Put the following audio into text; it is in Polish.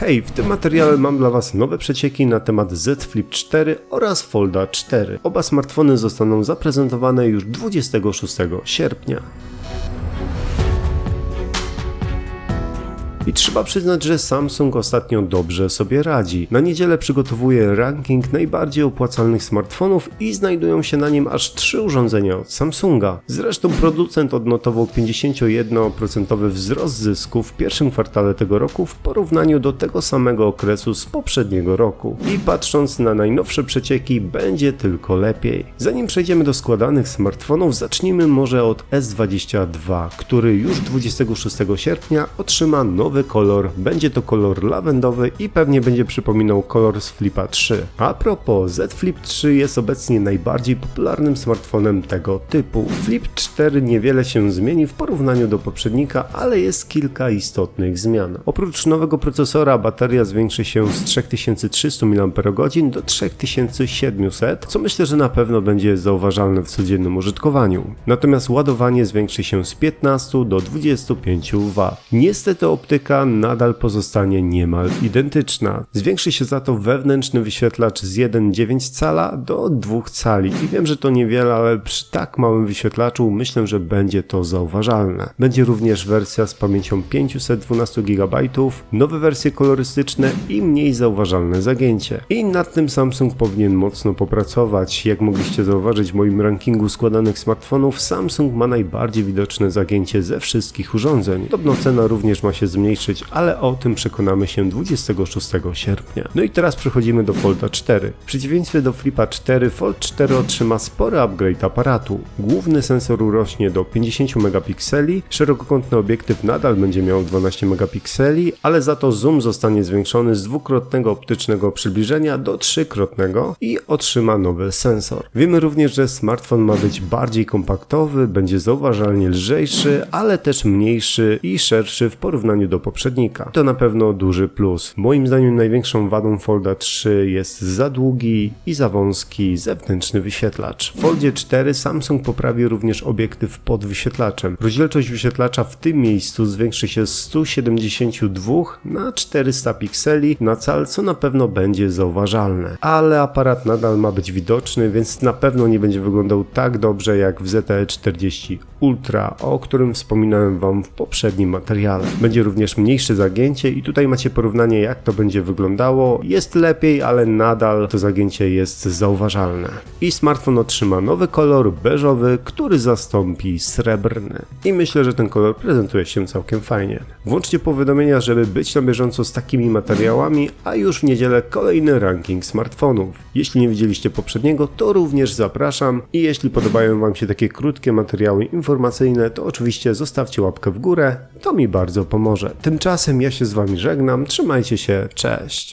Hej, w tym materiale mam dla Was nowe przecieki na temat Z Flip 4 oraz Folda 4. Oba smartfony zostaną zaprezentowane już 26 sierpnia. I trzeba przyznać, że Samsung ostatnio dobrze sobie radzi. Na niedzielę przygotowuje ranking najbardziej opłacalnych smartfonów i znajdują się na nim aż trzy urządzenia od Samsunga. Zresztą producent odnotował 51% wzrost zysku w pierwszym kwartale tego roku w porównaniu do tego samego okresu z poprzedniego roku. I patrząc na najnowsze przecieki, będzie tylko lepiej. Zanim przejdziemy do składanych smartfonów, zacznijmy może od S22, który już 26 sierpnia otrzyma nowy kolor. Będzie to kolor lawendowy i pewnie będzie przypominał kolor z Flipa 3. A propos, Z Flip 3 jest obecnie najbardziej popularnym smartfonem tego typu. Flip 4 niewiele się zmieni w porównaniu do poprzednika, ale jest kilka istotnych zmian. Oprócz nowego procesora bateria zwiększy się z 3300 mAh do 3700, co myślę, że na pewno będzie zauważalne w codziennym użytkowaniu. Natomiast ładowanie zwiększy się z 15 do 25 W. Niestety optyka nadal pozostanie niemal identyczna. Zwiększy się za to wewnętrzny wyświetlacz z 1,9 cala do 2 cali i wiem, że to niewiele, ale przy tak małym wyświetlaczu myślę, że będzie to zauważalne. Będzie również wersja z pamięcią 512 GB, nowe wersje kolorystyczne i mniej zauważalne zagięcie. I nad tym Samsung powinien mocno popracować. Jak mogliście zauważyć w moim rankingu składanych smartfonów, Samsung ma najbardziej widoczne zagięcie ze wszystkich urządzeń. Podobno cena również ma się zmniejszyć, ale o tym przekonamy się 26 sierpnia. No i teraz przechodzimy do Folda 4. W przeciwieństwie do Flipa 4, Fold 4 otrzyma spory upgrade aparatu. Główny sensor urośnie do 50 megapikseli, szerokokątny obiektyw nadal będzie miał 12 megapikseli, ale za to zoom zostanie zwiększony z dwukrotnego optycznego przybliżenia do trzykrotnego i otrzyma nowy sensor. Wiemy również, że smartfon ma być bardziej kompaktowy, będzie zauważalnie lżejszy, ale też mniejszy i szerszy w porównaniu do poprzednika. To na pewno duży plus. Moim zdaniem największą wadą Folda 3 jest za długi i za wąski zewnętrzny wyświetlacz. W Foldzie 4 Samsung poprawi również obiektyw pod wyświetlaczem. Rozdzielczość wyświetlacza w tym miejscu zwiększy się z 172 na 400 pikseli na cal, co na pewno będzie zauważalne. Ale aparat nadal ma być widoczny, więc na pewno nie będzie wyglądał tak dobrze jak w ZTE 40 Ultra, o którym wspominałem Wam w poprzednim materiale. Będzie również mniejsze zagięcie i tutaj macie porównanie jak to będzie wyglądało. Jest lepiej, ale nadal to zagięcie jest zauważalne. I smartfon otrzyma nowy kolor beżowy, który zastąpi srebrny. I myślę, że ten kolor prezentuje się całkiem fajnie. Włączcie powiadomienia, żeby być na bieżąco z takimi materiałami, a już w niedzielę kolejny ranking smartfonów. Jeśli nie widzieliście poprzedniego, to również zapraszam i jeśli podobają Wam się takie krótkie materiały informacyjne, to oczywiście zostawcie łapkę w górę, to mi bardzo pomoże. Tymczasem ja się z Wami żegnam, trzymajcie się, cześć!